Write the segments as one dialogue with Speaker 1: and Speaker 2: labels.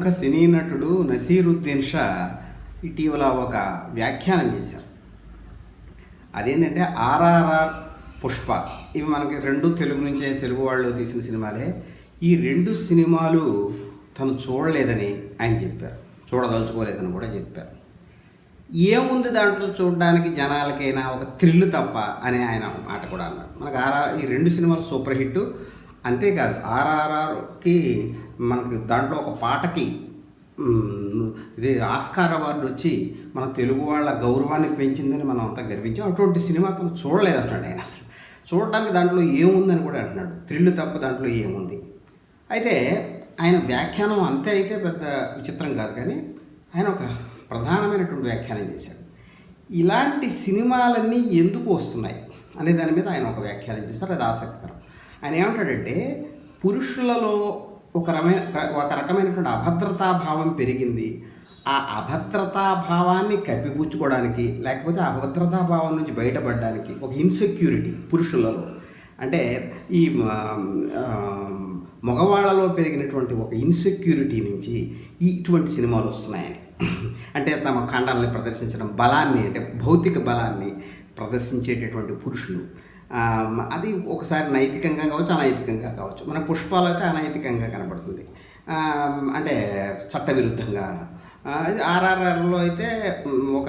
Speaker 1: ప్రముఖ సినీ నటుడు నసీరుద్దీన్ షా ఇటీవల ఒక వ్యాఖ్యానం చేశారు. అదేంటంటే ఆర్ఆర్ఆర్ పుష్ప ఇవి మనకి రెండు తెలుగు నుంచే తెలుగు వాళ్ళు తీసిన సినిమాలే. ఈ రెండు సినిమాలు తను చూడలేదని ఆయన చెప్పారు. చూడదలుచుకోలేదని కూడా చెప్పారు. ఏముంది దాంట్లో చూడడానికి జనాలకైనా ఒక థ్రిల్ తప్ప అని ఆయన మాట కూడా అన్నారు. మనకు ఆర్ఆర్ ఈ రెండు సినిమాలు సూపర్ హిట్. అంతేకాదు ఆర్ఆర్ఆర్కి మనకి దాంట్లో ఒక పాటకి ఇది ఆస్కార్ అవార్డు వచ్చి మన తెలుగు వాళ్ళ గౌరవాన్ని పెంచిందని మనం అంతా గర్వించాం. అటువంటి సినిమా తను చూడలేదంటాడు ఆయన అసలు. చూడటానికి దాంట్లో ఏముందని కూడా అంటున్నాడు. థ్రిల్ తప్ప దాంట్లో ఏముంది? అయితే ఆయన వ్యాఖ్యానం అంతే అయితే పెద్ద విచిత్రం కాదు కానీ ఆయన ఒక ప్రధానమైనటువంటి వ్యాఖ్యానం చేశాడు. ఇలాంటి సినిమాలన్నీ ఎందుకు వస్తున్నాయి? అనే దాని మీద ఆయన ఒక వ్యాఖ్యానం చేశారు. అది ఆసక్తికరం. ఆయన ఏమంటాడంటే పురుషులలో ఒక రకమైన ఒక రకమైనటువంటి అభద్రతా భావం పెరిగింది. ఆ అభద్రతా భావాన్ని కప్పిపుచ్చుకోవడానికి లేకపోతే అభద్రతా భావం నుంచి బయటపడడానికి ఒక ఇన్సెక్యూరిటీ పురుషులలో. అంటే ఈ మగవాళ్ళలో పెరిగినటువంటి ఒక ఇన్సెక్యూరిటీ నుంచి ఈ ఇటువంటి సినిమాలు వస్తున్నాయని. అంటే తమ ఖండాలని ప్రదర్శించడం బలాన్ని అంటే భౌతిక బలాన్ని ప్రదర్శించేటటువంటి పురుషులు. అది ఒకసారి నైతికంగా కావచ్చు అనైతికంగా కావచ్చు. మన పుష్పాలు అయితే అనైతికంగా కనబడుతుంది అంటే చట్టవిరుద్ధంగా. ఆర్ఆర్ఆర్లో అయితే ఒక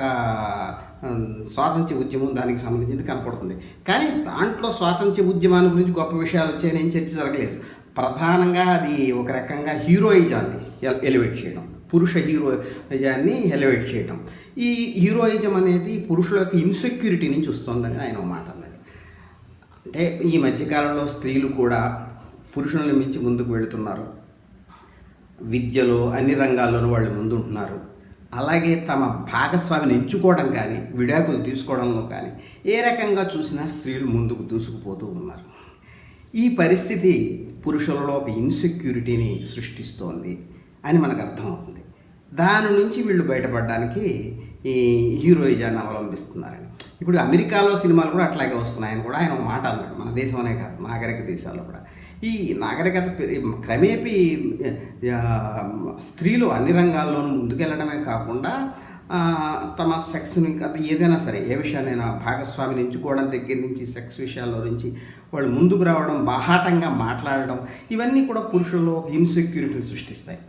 Speaker 1: స్వాతంత్ర ఉద్యమం దానికి సంబంధించింది కనపడుతుంది. కానీ దాంట్లో స్వాతంత్ర ఉద్యమాన్ని గురించి గొప్ప విషయాలు వచ్చాయని చర్చ జరగలేదు ప్రధానంగా అది ఒక రకంగా హీరోయిజాన్ని ఎలివేట్ చేయడం. పురుష హీరోయిజాన్ని ఎలివేట్ చేయడం. ఈ హీరోయిజం అనేది పురుషుల యొక్క ఇన్సెక్యూరిటీ నుంచి వస్తుందని ఆయన మాట అంటే ఈ మధ్యకాలంలో స్త్రీలు కూడా పురుషులను మించి ముందుకు వెళుతున్నారు. విద్యలో అన్ని రంగాల్లోనూ వాళ్ళు ముందుంటున్నారు. అలాగే తమ భాగస్వామిని ఎంచుకోవడం కానీ విడాకులు తీసుకోవడంలో కానీ ఏ రకంగా చూసినా స్త్రీలు ముందుకు దూసుకుపోతూ ఉన్నారు. ఈ పరిస్థితి పురుషులలో ఒక ఇన్సెక్యూరిటీని సృష్టిస్తోంది అని మనకు అర్థమవుతుంది. దాని నుంచి వీళ్ళు బయటపడడానికి ఈ హీరోయిజాన్ని అవలంబిస్తున్నారని. ఇప్పుడు అమెరికాలో సినిమాలు కూడా అట్లాగే వస్తున్నాయని కూడా ఆయన మాట అన్నాడు. మన దేశమనే కాదు నాగరిక దేశాల్లో కూడా. ఈ నాగరికత క్రమేపీ స్త్రీలు అన్ని రంగాల్లోనూ ముందుకెళ్ళడమే కాకుండా తమ సెక్స్ని ఏదైనా సరే ఏ విషయాన్నైనా భాగస్వామిని ఎంచుకోవడం దగ్గర నుంచి సెక్స్ విషయాల్లో నుంచి వాళ్ళు ముందుకు రావడం బాహాటంగా మాట్లాడడం ఇవన్నీ కూడా పురుషుల్లో ఇన్సెక్యూరిటీని సృష్టిస్తాయి.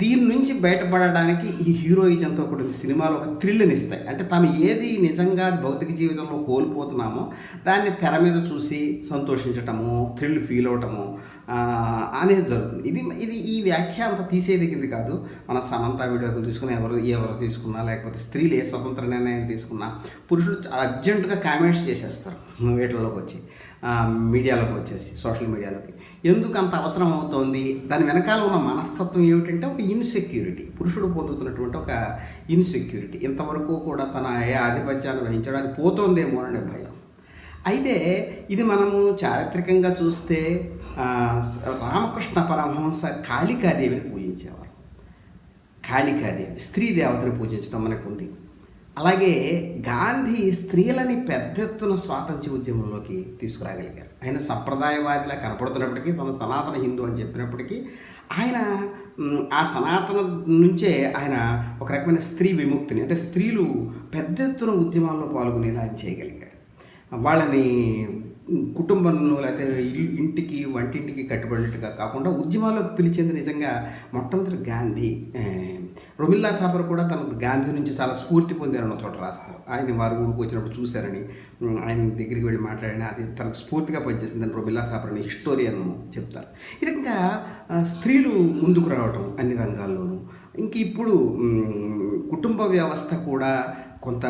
Speaker 1: దీని నుంచి బయటపడడానికి ఈ హీరోయిజంతో కూడిన సినిమాలు ఒక థ్రిల్ని ఇస్తాయి. అంటే తాము ఏది నిజంగా భౌతిక జీవితంలో కోల్పోతున్నామో దాన్ని తెర మీద చూసి సంతోషించటము థ్రిల్ ఫీల్ అవటము అనేది జరుగుతుంది. ఇది ఇది ఈ వ్యాఖ్య అంత తీసేదగింది కాదు. మన సమంత వీడియోలు తీసుకున్నా ఎవరు ఎవరు తీసుకున్నా లేకపోతే స్త్రీలు ఏ స్వతంత్ర నిర్ణయం తీసుకున్నా పురుషులు చాలా అర్జెంటుగా కామెంట్స్ చేసేస్తారు వీటిలోకి వచ్చి. మీడియాలోకి వచ్చేసి సోషల్ మీడియాలోకి. ఎందుకు అంత అవసరం అవుతోంది? దాని వెనకాల ఉన్న మనస్తత్వం ఏమిటంటే ఒక ఇన్సెక్యూరిటీ పురుషుడు పొందుతున్నటువంటి ఒక ఇన్సెక్యూరిటీ ఇంతవరకు కూడా తన ఏ ఆధిపత్యాన్ని వహించడానికి పోతోందేమో అనే భయం. అయితే ఇది మనము చారిత్రకంగా చూస్తే రామకృష్ణ పరమహంస కాళికాదేవిని పూజించేవారు. కాళికాదేవి స్త్రీ దేవతను పూజించడం మనకు ఉంది అలాగే గాంధీ స్త్రీలని పెద్ద ఎత్తున స్వాతంత్ర ఉద్యమంలోకి తీసుకురాగలిగారు. ఆయన సంప్రదాయవాదిలా కనపడుతున్నప్పటికీ తన సనాతన హిందూ అని చెప్పినప్పటికీ ఆయన ఆ సనాతన నుంచే ఆయన ఒక రకమైన స్త్రీ విముక్తిని అంటే స్త్రీలు పెద్ద ఎత్తున ఉద్యమాల్లో పాల్గొనేలా చేయగలిగారు చేయగలిగాడు. వాళ్ళని కుటుంబంలో లేకపోతే ఇంటికి వంటింటికి కట్టుబడినట్టుగా కాకుండా ఉద్యమాలకు పిలిచేది నిజంగా మొట్టమొదటి గాంధీ రొమిల్లా థాపర్ కూడా తన గాంధీ నుంచి చాలా స్ఫూర్తి పొందారన్న చోట రాస్తారు. ఆయన వారు ఊరికి వచ్చినప్పుడు చూశారని ఆయన దగ్గరికి వెళ్ళి మాట్లాడిన అది తనకు స్ఫూర్తిగా పనిచేసిందని రొమిల్లా థాపర్ అని హిస్టోరియన్ చెప్తారు. ఈ రకంగా స్త్రీలు ముందుకు రావటం అన్ని రంగాల్లోనూ. ఇంక ఇప్పుడు కుటుంబ వ్యవస్థ కూడా కొంత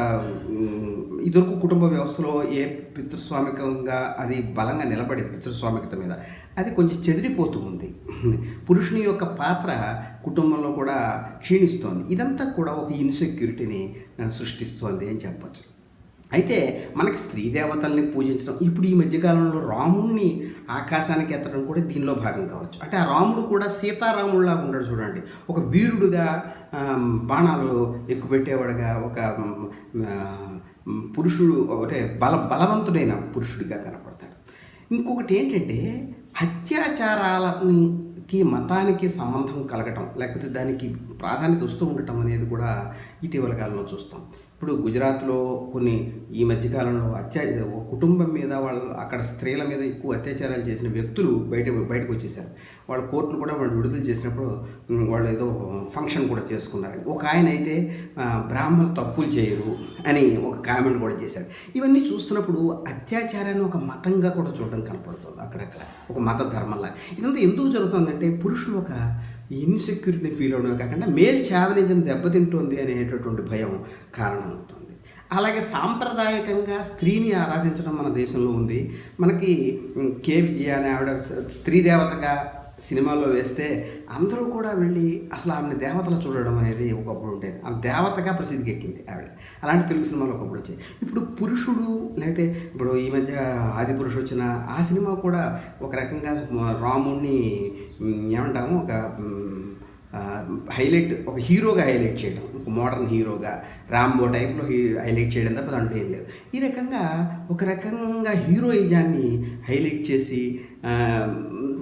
Speaker 1: ఉమ్, ఇదివరకు కుటుంబ వ్యవస్థలో ఏ పితృస్వామికంగా అది బలంగా నిలబడేది పితృస్వామికత మీద అది కొంచెం చెదిరిపోతూ ఉంది. పురుషుని యొక్క పాత్ర కుటుంబంలో కూడా క్షీణిస్తోంది. ఇదంతా కూడా ఒక ఇన్సెక్యూరిటీని సృష్టిస్తోంది అని చెప్పచ్చు. అయితే మనకి స్త్రీ దేవతల్ని పూజించడం ఇప్పుడు ఈ మధ్యకాలంలో రాముణ్ణి ఆకాశానికి ఎత్తడం కూడా దీనిలో భాగం కావచ్చు. అంటే ఆ రాముడు కూడా సీతారాముడిలాగా ఉన్నాడు చూడండి. ఒక వీరుడుగా బాణాలు ఎక్కుపెట్టేవాడుగా ఒక పురుషుడు అంటే బల బలవంతుడైన పురుషుడిగా కనపడతాడు. ఇంకొకటి ఏంటంటే అత్యాచారాలని మతానికి సంబంధం కలగటం లేకపోతే దానికి ప్రాధాన్యత వస్తూ ఉండటం అనేది కూడా ఇటీవల కాలంలో చూస్తాం. ఇప్పుడు గుజరాత్లో కొన్ని ఈ మధ్యకాలంలో అత్యా కుటుంబం మీద వాళ్ళు అక్కడ స్త్రీల మీద ఎక్కువ అత్యాచారాలు చేసిన వ్యక్తులు బయట బయటకు వచ్చేసారు వాళ్ళ కోర్టులు కూడా వాళ్ళు విడుదల చేసినప్పుడు వాళ్ళు ఏదో ఫంక్షన్ కూడా చేసుకున్నారని. ఒక ఆయన అయితే బ్రాహ్మణులు తప్పులు చేయరు అని ఒక కామెంట్ కూడా చేశారు. ఇవన్నీ చూస్తున్నప్పుడు అత్యాచారాన్ని ఒక మతంగా కూడా చూడడం కనపడుతుంది అక్కడక్కడ. ఒక మత ధర్మంలా. ఇదంతా ఎందుకు జరుగుతుందంటే పురుషులు ఒక ఇన్సెక్యూరిటీ ఫీల్ అవడమే కాకుండా మేల్ చావనిజం దెబ్బతింటుంది అనేటటువంటి భయం కారణమవుతుంది. అలాగే సాంప్రదాయకంగా స్త్రీని ఆరాధించడం మన దేశంలో ఉంది. మనకి కే విజయ అనే ఆవిడ స్త్రీ దేవతగా సినిమాల్లో వేస్తే అందరూ కూడా వెళ్ళి అసలు ఆమెను దేవతలు చూడడం అనేది ఒకప్పుడు ఉండేది. ఆమె దేవతగా ప్రసిద్ధికి ఎక్కింది ఆవిడ. అలాంటి తెలుగు సినిమాలు ఒకప్పుడు వచ్చాయి. ఇప్పుడు పురుషుడు లేకపోతే ఇప్పుడు ఈ మధ్య ఆది పురుషు వచ్చిన ఆ సినిమా కూడా ఒక రకంగా రాముణ్ణి ఏమంటాము ఒక హైలైట్ ఒక హీరోగా హైలైట్ చేయడం ఒక మోడర్న్ హీరోగా రాంబో టైప్లో హీ హైలైట్ చేయడం తప్ప దాంట్లో ఏం లేదు. ఈ రకంగా ఒక రకంగా హీరోయిజాన్ని హైలైట్ చేసి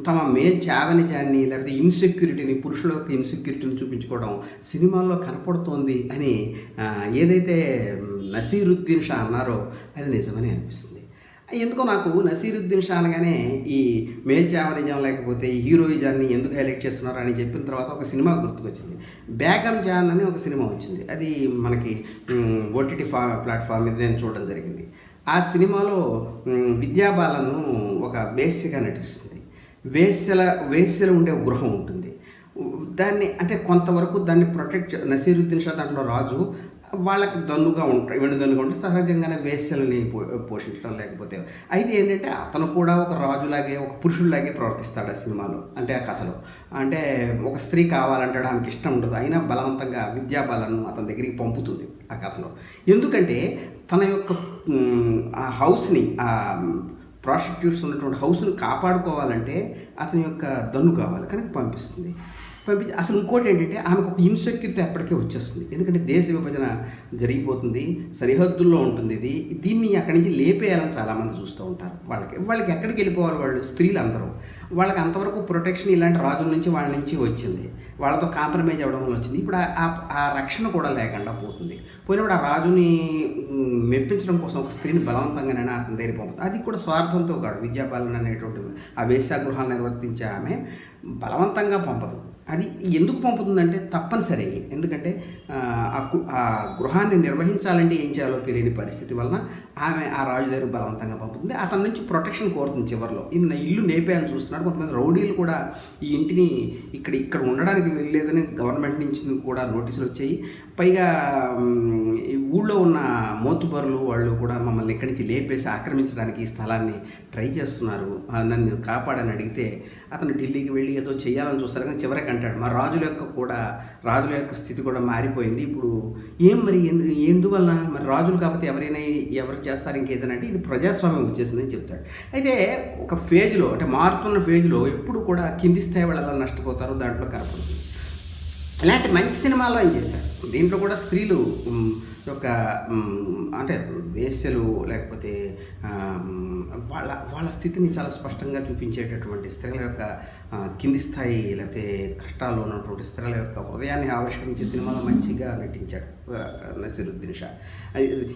Speaker 1: తమ మేల్ చావనిజాన్ని లేకపోతే ఇన్సెక్యూరిటీని పురుషుల యొక్క ఇన్సెక్యూరిటీని చూపించుకోవడం సినిమాల్లో కనపడుతోంది అని ఏదైతే నసీరుద్దీన్ షా అన్నారో అది నిజమని అనిపిస్తుంది. ఎందుకో నాకు నసీరుద్దీన్ షా అనగానే ఈ మేల్ చావనిజం లేకపోతే ఈ హీరోయిజాన్ని ఎందుకు హైలైట్ చేస్తున్నారు అని చెప్పిన తర్వాత ఒక సినిమా గుర్తుకొచ్చింది. బేగం జాన్ అని ఒక సినిమా వచ్చింది. అది మనకి ఓటీటీ ఫా ప్లాట్ఫామ్ మీద నేను చూడడం జరిగింది. ఆ సినిమాలో విద్యాబాలను ఒక బేసిక్గా నటిస్తుంది. వేశ్యల వేశ్యలు ఉండే గృహం ఉంటుంది. దాన్ని అంటే కొంతవరకు దాన్ని ప్రొటెక్ట్ నసీరుద్దీన్ షా దాంట్లో రాజు వాళ్ళకి దన్నుగా ఉంటాయి వెండి దన్నుగా ఉంటే సహజంగానే వేశ్యలని పో పోషించడం లేకపోతే అయితే ఏంటంటే అతను కూడా ఒక రాజులాగే ఒక పురుషుడిలాగే ప్రవర్తిస్తాడు ఆ సినిమాలో అంటే ఆ కథలో. అంటే ఒక స్త్రీ కావాలంటాడు ఆమెకి ఇష్టం ఉండదు అయినా బలవంతంగా విద్యాబాలను అతని దగ్గరికి పంపుతుంది ఆ కథలో. ఎందుకంటే తన యొక్క ఆ హౌస్ని ప్రాస్టిట్యూట్స్ ఉన్నటువంటి హౌస్ని కాపాడుకోవాలంటే అతని యొక్క దన్ను కావాలి కనుక పంపిస్తుంది. పంపించి అసలు ఇంకోటి ఏంటంటే ఆమెకు ఒక ఇన్సెక్యూరిటీ అప్పటికే వచ్చేస్తుంది. ఎందుకంటే దేశ విభజన జరిగిపోతుంది సరిహద్దుల్లో ఉంటుంది ఇది. దీన్ని అక్కడి నుంచి లేపేయాలని చాలామంది చూస్తూ ఉంటారు. వాళ్ళకి వాళ్ళకి ఎక్కడికి వెళ్ళిపోవాలి వాళ్ళు? స్త్రీలు అందరూ వాళ్ళకి అంతవరకు ప్రొటెక్షన్ ఇలాంటి రాజుల నుంచి వాళ్ళ నుంచి వచ్చింది. వాళ్ళతో కాంప్రమైజ్ అవ్వడం వల్ల వచ్చింది. ఇప్పుడు ఆ- ఆ- రక్షణ కూడా లేకుండా పోతుంది. పోయినప్పుడు ఆ రాజుని మెప్పించడం కోసం ఒక స్త్రీని బలవంతంగానైనా అతని దగ్గర పంపుతుంది. అది కూడా స్వార్థంతో కాదు. విద్యాపాలన అనేటువంటి ఆ వేశ్యాగృహాలు నిర్వర్తించే ఆమె బలవంతంగా పంపదు. అది ఎందుకు పంపుతుందంటే తప్పనిసరి. ఎందుకంటే ఆ, కు- ఆ గృహాన్ని నిర్వహించాలంటే ఏం చేయాలో తెలియని పరిస్థితి వలన ఆమె ఆ రాజు దగ్గర బలవంతంగా పంపుతుంది. అతని నుంచి ప్రొటెక్షన్ కోరుతుంది చివరిలో. ఈ నా ఇల్లు నేపేయాలని చూస్తున్నాడు. కొంతమంది రౌడీలు కూడా ఈ ఇంటిని ఇక్కడ ఇక్కడ ఉండడానికి వెళ్ళలేదని గవర్నమెంట్ నుంచి కూడా నోటీసులు వచ్చాయి. పైగా ఊళ్ళో ఉన్న మోతుబరులు వాళ్ళు కూడా మమ్మల్ని ఇక్కడి నుంచి లేపేసి ఆక్రమించడానికి ఈ స్థలాన్ని ట్రై చేస్తున్నారు. నన్ను కాపాడని అడిగితే అతను ఢిల్లీకి వెళ్ళి ఏదో చేయాలని చూస్తారు కానీ చివరికి అంటాడు మా రాజుల యొక్క కూడా రాజుల యొక్క స్థితి కూడా మారిపోయింది. ఇప్పుడు ఏం మరి ఎందువల్ల? మరి రాజులు కాకపోతే ఎవరైనా ఎవరు చేస్తారు ఇంకేదైనా అంటే ఇది ప్రజాస్వామ్యం వచ్చేసిందని చెప్తాడు. అయితే ఒక ఫేజ్లో అంటే మారుతున్న ఫేజ్లో ఎప్పుడు కూడా కింది స్థాయి వాళ్ళు ఎలా నష్టపోతారో దాంట్లో కనపడుతుంది. ఇలాంటి మంచి సినిమాలు ఆయన చేశారు? దీంట్లో కూడా స్త్రీలు యొక్క అంటే వేశ్యలు లేకపోతే వాళ్ళ వాళ్ళ స్థితిని చాలా స్పష్టంగా చూపించేటటువంటి స్త్రీల యొక్క కింది స్థాయి లేకపోతే కష్టాల్లో ఉన్నటువంటి స్త్రీల యొక్క హృదయాన్ని ఆవిష్కరించే సినిమాలో మంచిగా నటించాడు నసీరుద్దీన్ షా.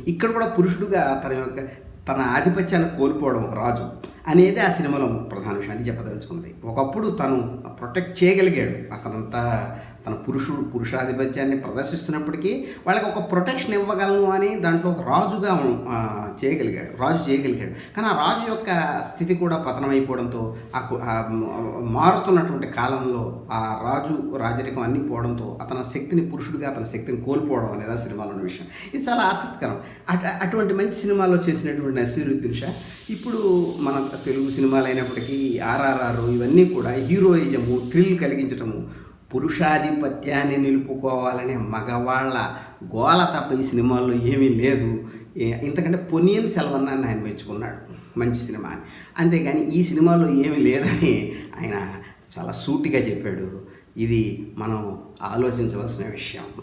Speaker 1: ఇక్కడ కూడా పురుషుడుగా తన యొక్క తన ఆధిపత్యాన్ని కోల్పోవడం రాజు అనేది ఆ సినిమాలో ప్రధాన విషయం అది చెప్పదలుచుకున్నది. ఒకప్పుడు తను ప్రొటెక్ట్ చేయగలిగాడు అతనంతా తన పురుషుడు పురుషాధిపత్యాన్ని ప్రదర్శిస్తున్నప్పటికీ వాళ్ళకి ఒక ప్రొటెక్షన్ ఇవ్వగలను అని దాంట్లో ఒక రాజుగా చేయగలిగాడు రాజు చేయగలిగాడు. కానీ ఆ రాజు యొక్క స్థితి కూడా పతనమైపోవడంతో ఆ కు- మారుతున్నటువంటి కాలంలో ఆ రాజు రాజరికం అన్నీ పోవడంతో అతని శక్తిని పురుషుడిగా అతని శక్తిని కోల్పోవడం అనేది ఆ సినిమాలో ఉన్న విషయం. ఇది చాలా ఆసక్తికరం. అట్ అటువంటి మంచి సినిమాలో చేసినటువంటి నసీరుద్దీన్ షా ఇప్పుడు మన తెలుగు సినిమాలు అయినప్పటికీ ఆర్ఆర్ఆర్ ఇవన్నీ కూడా హీరోయిజము థ్రిల్ కలిగించటము పురుషాధిపత్యాన్ని నిలుపుకోవాలనే మగవాళ్ళ గోల తప్ప ఈ సినిమాల్లో ఏమీ లేదు. ఇంతకంటే పొనియన్ సెల్వన్నాన్ని ఆయన మెచ్చుకున్నాడు. మంచి సినిమా అని. అంతేగాని ఈ సినిమాలో ఏమీ లేదని ఆయన చాలా సూటిగా చెప్పాడు. ఇది మనం ఆలోచించవలసిన విషయం.